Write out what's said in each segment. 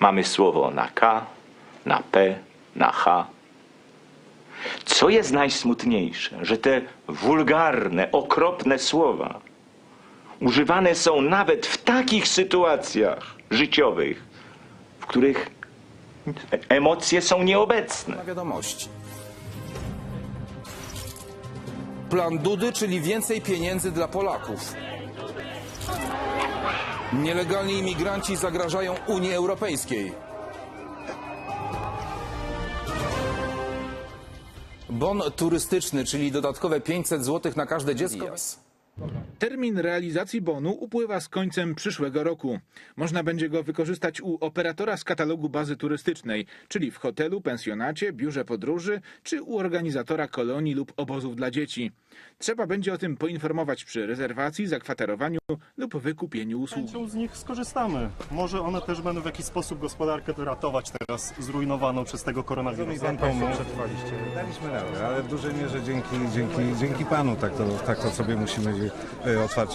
Mamy słowo na K, na P, na H. Co jest najsmutniejsze, że te wulgarne, okropne słowa używane są nawet w takich sytuacjach życiowych, w których emocje są nieobecne. Wiadomości. Plan Dudy, czyli więcej pieniędzy dla Polaków. Nielegalni imigranci zagrażają Unii Europejskiej. Bon turystyczny, czyli dodatkowe 500 zł na każde dziecko. Termin realizacji bonu upływa z końcem przyszłego roku. Można będzie go wykorzystać u operatora z katalogu bazy turystycznej, czyli w hotelu, pensjonacie, biurze podróży czy u organizatora kolonii lub obozów dla dzieci. Trzeba będzie o tym poinformować przy rezerwacji, zakwaterowaniu lub wykupieniu usług. chęcią z nich skorzystamy. Może one też będą w jakiś sposób gospodarkę ratować teraz zrujnowaną przez tego koronawirusa. Państwo przetrwaliście. Daliśmy radę, ale w dużej mierze dzięki, dzięki, dzięki Panu tak to, tak to sobie musimy e, otwarcie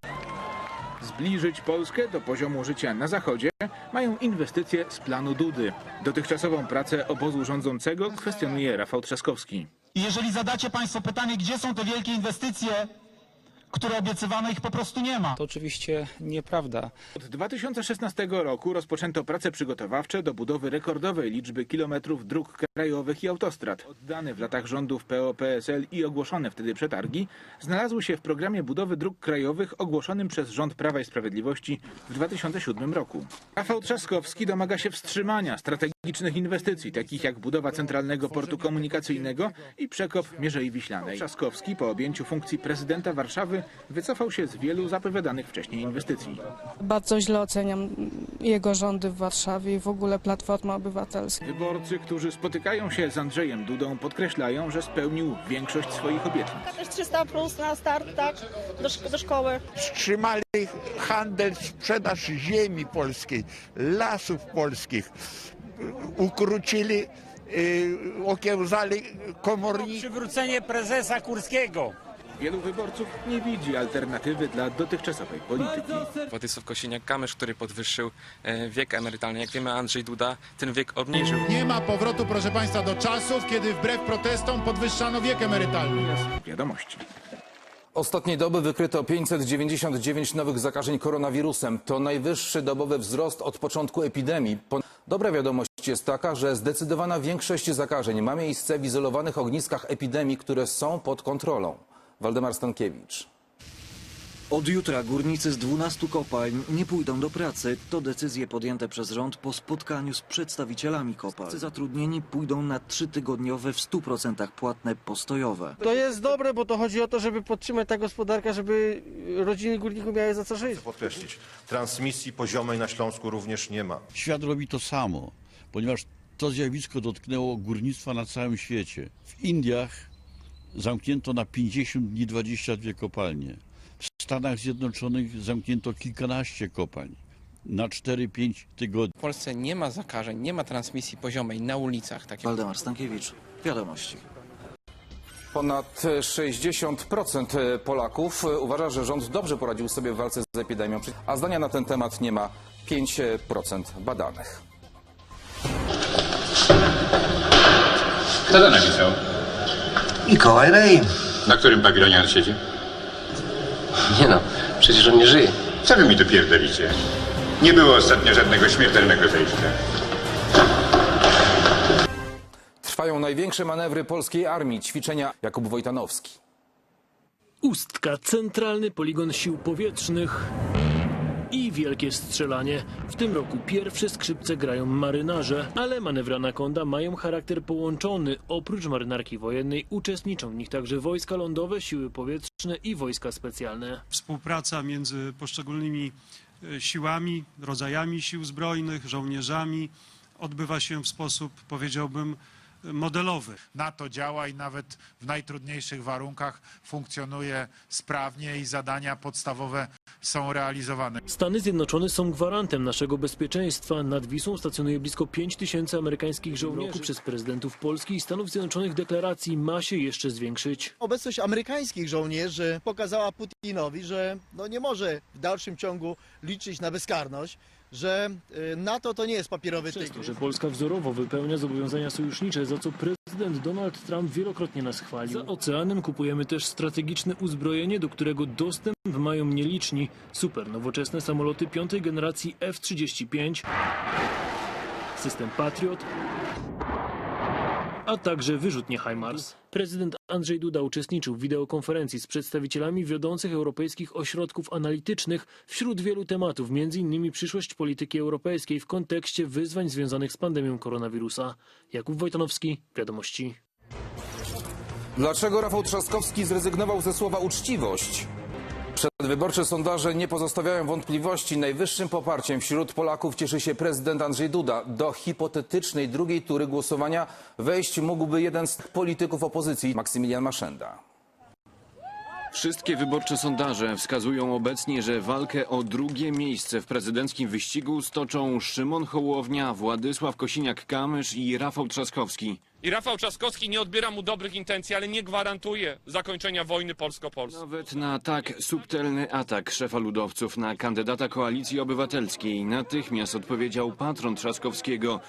Zbliżyć Polskę do poziomu życia na Zachodzie mają inwestycje z planu Dudy. Dotychczasową pracę obozu rządzącego kwestionuje Rafał Trzaskowski. Jeżeli zadacie Państwo pytanie, gdzie są te wielkie inwestycje, które obiecywano, ich po prostu nie ma. To oczywiście nieprawda. Od 2016 roku rozpoczęto prace przygotowawcze do budowy rekordowej liczby kilometrów dróg krajowych i autostrad. Oddane w latach rządów PO-PSL i ogłoszone wtedy przetargi znalazły się w programie budowy dróg krajowych ogłoszonym przez rząd Prawa i Sprawiedliwości w 2007 roku. Rafał Trzaskowski domaga się wstrzymania strategicznych inwestycji, takich jak budowa centralnego portu komunikacyjnego i przekop Mierzei Wiślanej. Trzaskowski po objęciu funkcji prezydenta Warszawy wycofał się z wielu zapowiadanych wcześniej inwestycji. Bardzo źle oceniam jego rządy w Warszawie i w ogóle Platforma Obywatelska. Wyborcy, którzy spotykają się z Andrzejem Dudą, podkreślają, że spełnił większość swoich obietnic. Też 300 plus na start, tak? Do, do szkoły. wstrzymali handel, sprzedaż ziemi polskiej, lasów polskich, ukrócili, y, okiełzali komorników. Przywrócenie prezesa Kurskiego. Wielu wyborców nie widzi alternatywy dla dotychczasowej polityki. Władysław Kosiniak-Kamysz, który podwyższył e, wiek emerytalny. Jak wiemy, Andrzej Duda ten wiek obniżył. Nie ma powrotu, proszę Państwa, do czasów, kiedy wbrew protestom podwyższano wiek emerytalny. Wiadomości. Ostatniej doby wykryto 599 nowych zakażeń koronawirusem. To najwyższy dobowy wzrost od początku epidemii. Dobra wiadomość jest taka, że zdecydowana większość zakażeń ma miejsce w izolowanych ogniskach epidemii, które są pod kontrolą. Waldemar Stankiewicz. Od jutra górnicy z 12 kopalń nie pójdą do pracy. To decyzje podjęte przez rząd po spotkaniu z przedstawicielami kopalń. Zatrudnieni pójdą na trzytygodniowe w 100% płatne postojowe. To jest dobre, bo to chodzi o to, żeby podtrzymać tę gospodarkę, żeby rodziny górników miały za co żyć. podkreślić, transmisji poziomej na Śląsku również nie ma. Świat robi to samo, ponieważ to zjawisko dotknęło górnictwa na całym świecie. W Indiach zamknięto na 50 dni 22 kopalnie. W Stanach Zjednoczonych zamknięto kilkanaście kopalń na 4-5 tygodni. W Polsce nie ma zakażeń, nie ma transmisji poziomej na ulicach. Takie Waldemar Stankiewicz, Wiadomości. Ponad 60% Polaków uważa, że rząd dobrze poradził sobie w walce z epidemią, a zdania na ten temat nie ma 5% badanych. Kto to napisał? Mikołaj Rej. Na którym pawilonie on siedzi? Nie no, przecież on nie żyje. Co wy mi tu pierdolicie? Nie było ostatnio żadnego śmiertelnego zejścia. Trwają największe manewry polskiej armii, ćwiczenia Jakub Wojtanowski. Ustka, centralny poligon sił powietrznych i wielkie strzelanie. W tym roku pierwsze skrzypce grają marynarze, ale manewry Anakonda mają charakter połączony. Oprócz marynarki wojennej uczestniczą w nich także wojska lądowe, siły powietrzne i wojska specjalne. Współpraca między poszczególnymi e, siłami, rodzajami sił zbrojnych, żołnierzami odbywa się w sposób, powiedziałbym, modelowy. NATO działa i nawet w najtrudniejszych warunkach funkcjonuje sprawnie i zadania podstawowe są realizowane. Stany Zjednoczone są gwarantem naszego bezpieczeństwa. Nad Wisłą stacjonuje blisko 5 tysięcy amerykańskich żołnierzy. Przez prezydentów Polski i Stanów Zjednoczonych deklaracji ma się jeszcze zwiększyć. Obecność amerykańskich żołnierzy pokazała Putinowi, że no nie może w dalszym ciągu liczyć na bezkarność, że y, NATO to nie jest papierowy Przez to, tygrys. że Polska wzorowo wypełnia zobowiązania sojusznicze, za co prezydent Donald Trump wielokrotnie nas chwalił. Za oceanem kupujemy też strategiczne uzbrojenie, do którego dostęp mają nieliczni. Super nowoczesne samoloty piątej generacji F-35, system Patriot, a także wyrzutnie HIMARS. Prezydent Andrzej Duda uczestniczył w wideokonferencji z przedstawicielami wiodących europejskich ośrodków analitycznych wśród wielu tematów, m.in. przyszłość polityki europejskiej w kontekście wyzwań związanych z pandemią koronawirusa. Jakub Wojtanowski, Wiadomości. Dlaczego Rafał Trzaskowski zrezygnował ze słowa uczciwość? Przedwyborcze sondaże nie pozostawiają wątpliwości. Najwyższym poparciem wśród Polaków cieszy się prezydent Andrzej Duda. Do hipotetycznej drugiej tury głosowania wejść mógłby jeden z polityków opozycji, Maksymilian Maszenda. Wszystkie wyborcze sondaże wskazują obecnie, że walkę o drugie miejsce w prezydenckim wyścigu stoczą Szymon Hołownia, Władysław Kosiniak-Kamysz i Rafał Trzaskowski. I Rafał Trzaskowski nie odbiera mu dobrych intencji, ale nie gwarantuje zakończenia wojny polsko-polskiej. Nawet na tak subtelny atak szefa ludowców na kandydata Koalicji Obywatelskiej natychmiast odpowiedział patron Trzaskowskiego.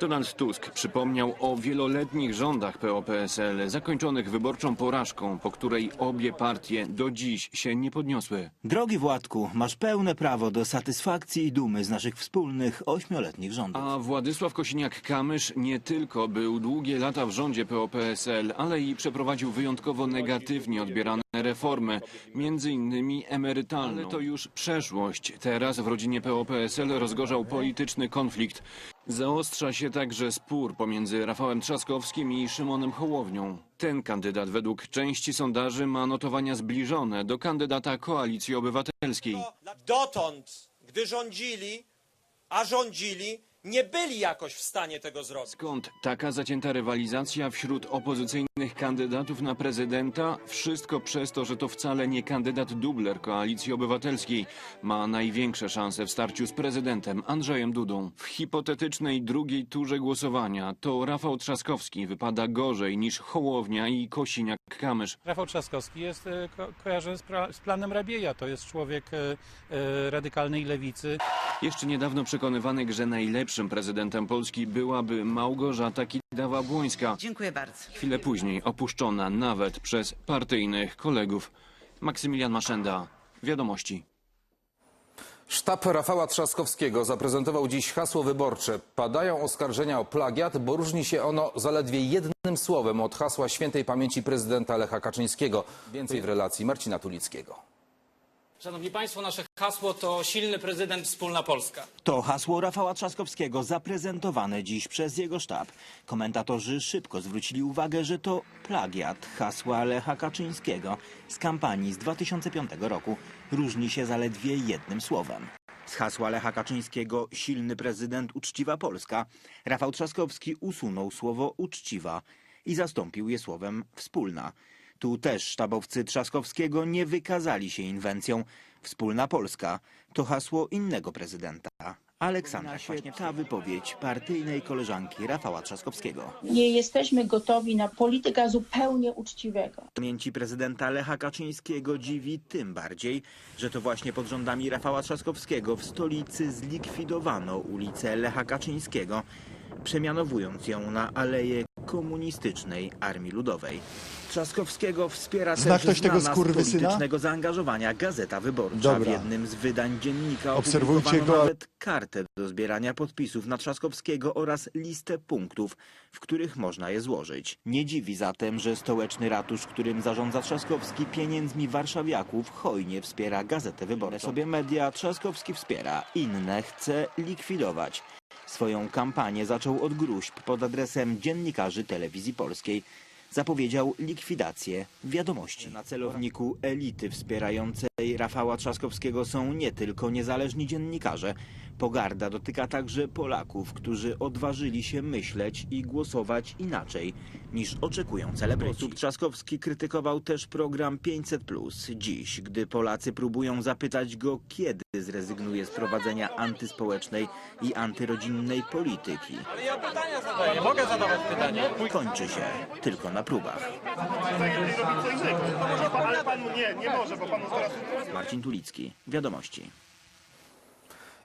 Donald Tusk przypomniał o wieloletnich rządach PO-PSL zakończonych wyborczą porażką, po której obie partie do dziś się nie podniosły. Drogi Władku, masz pełne prawo do satysfakcji i dumy z naszych wspólnych ośmioletnich rządów. A Władysław Kosiniak-Kamysz nie tylko był długie lata w rządzie PO-PSL, ale i przeprowadził wyjątkowo negatywnie odbierane reformy, między innymi emerytalne. Ale to już przeszłość. Teraz w rodzinie PO-PSL rozgorzał polityczny konflikt. Zaostrza się także spór pomiędzy Rafałem Trzaskowskim i Szymonem Hołownią. Ten kandydat według części sondaży ma notowania zbliżone do kandydata Koalicji Obywatelskiej. Dotąd, gdy rządzili, a rządzili, nie byli jakoś w stanie tego zrobić. Skąd taka zacięta rywalizacja wśród opozycyjnych kandydatów na prezydenta? Wszystko przez to, że to wcale nie kandydat dubler Koalicji Obywatelskiej ma największe szanse w starciu z prezydentem Andrzejem Dudą. W hipotetycznej drugiej turze głosowania to Rafał Trzaskowski wypada gorzej niż Hołownia i Kosiniak-Kamysz. Rafał Trzaskowski jest e, ko kojarzony z, z planem Rabieja. To jest człowiek e, e, radykalnej lewicy. Jeszcze niedawno przekonywany, że najlepszym prezydentem Polski byłaby Małgorzata Kidawa-Błońska. Dziękuję bardzo. Chwilę później opuszczona nawet przez partyjnych kolegów. Maksymilian Maszenda, Wiadomości. Sztab Rafała Trzaskowskiego zaprezentował dziś hasło wyborcze. Padają oskarżenia o plagiat, bo różni się ono zaledwie jednym słowem od hasła świętej pamięci prezydenta Lecha Kaczyńskiego. Więcej w relacji Marcina Tulickiego. Szanowni Państwo, nasze hasło to silny prezydent, wspólna Polska. To hasło Rafała Trzaskowskiego zaprezentowane dziś przez jego sztab. Komentatorzy szybko zwrócili uwagę, że to plagiat hasła Lecha Kaczyńskiego z kampanii z 2005 roku. Różni się zaledwie jednym słowem. Z hasła Lecha Kaczyńskiego silny prezydent, uczciwa Polska Rafał Trzaskowski usunął słowo uczciwa i zastąpił je słowem wspólna. Tu też sztabowcy Trzaskowskiego nie wykazali się inwencją. Wspólna Polska to hasło innego prezydenta. Aleksandra właśnie ta wypowiedź partyjnej koleżanki Rafała Trzaskowskiego. Nie jesteśmy gotowi na polityka zupełnie uczciwego. Pamięci prezydenta Lecha Kaczyńskiego dziwi tym bardziej, że to właśnie pod rządami Rafała Trzaskowskiego w stolicy zlikwidowano ulicę Lecha Kaczyńskiego, przemianowując ją na Aleję Komunistycznej Armii Ludowej. Trzaskowskiego wspiera Zna też ktoś tego z politycznego zaangażowania Gazeta Wyborcza. W Dobra. jednym z wydań dziennika Obserwujcie opublikowano go. nawet kartę do zbierania podpisów na Trzaskowskiego oraz listę punktów, w których można je złożyć. Nie dziwi zatem, że stołeczny ratusz, którym zarządza Trzaskowski pieniędzmi warszawiaków hojnie wspiera Gazetę Wyborczą. Sobie media Trzaskowski wspiera, inne chce likwidować. Swoją kampanię zaczął od gruźb pod adresem dziennikarzy telewizji polskiej. Zapowiedział likwidację wiadomości. Na celowniku elity wspierającej Rafała Trzaskowskiego są nie tylko niezależni dziennikarze. Pogarda dotyka także Polaków, którzy odważyli się myśleć i głosować inaczej niż oczekują celebryci. Trzaskowski krytykował też program 500+. Dziś, gdy Polacy próbują zapytać go, kiedy zrezygnuje z prowadzenia antyspołecznej i antyrodzinnej polityki. Ale ja pytania zadaję, mogę zadawać pytania. Kończy się tylko na próbach. Ale pan nie, nie może, bo panu zaraz... Marcin Tulicki, Wiadomości.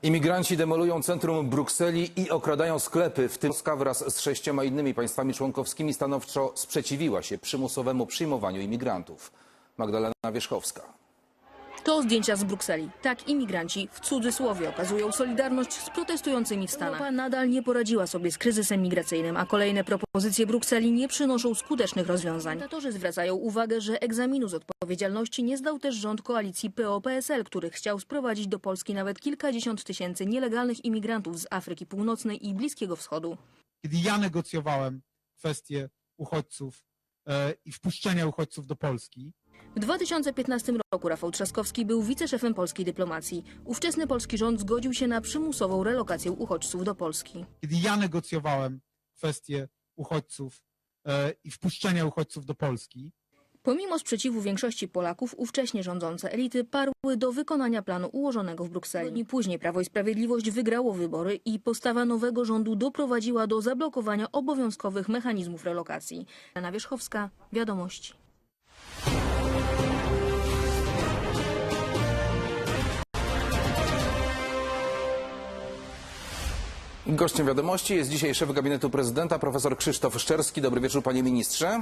Imigranci demolują centrum Brukseli i okradają sklepy. W tym Polska wraz z sześcioma innymi państwami członkowskimi stanowczo sprzeciwiła się przymusowemu przyjmowaniu imigrantów. Magdalena Wierzchowska. To zdjęcia z Brukseli. Tak imigranci w cudzysłowie okazują solidarność z protestującymi w Stanach. Europa nadal nie poradziła sobie z kryzysem migracyjnym, a kolejne propozycje Brukseli nie przynoszą skutecznych rozwiązań. Komentatorzy zwracają uwagę, że egzaminu z odpowiedzialności nie zdał też rząd koalicji PO-PSL, który chciał sprowadzić do Polski nawet kilkadziesiąt tysięcy nielegalnych imigrantów z Afryki Północnej i Bliskiego Wschodu. kiedy ja negocjowałem kwestię uchodźców e, i wpuszczenia uchodźców do Polski, W 2015 roku Rafał Trzaskowski był wiceszefem polskiej dyplomacji. Ówczesny polski rząd zgodził się na przymusową relokację uchodźców do Polski. kiedy ja negocjowałem kwestię uchodźców e, i wpuszczenia uchodźców do Polski, Pomimo sprzeciwu większości Polaków, ówcześnie rządzące elity parły do wykonania planu ułożonego w Brukseli. Dni później Prawo i Sprawiedliwość wygrało wybory i postawa nowego rządu doprowadziła do zablokowania obowiązkowych mechanizmów relokacji. Anna Wierzchowska, Wiadomości. Gościem wiadomości jest dzisiaj szef gabinetu prezydenta profesor Krzysztof Szczerski. Dobry wieczór panie ministrze.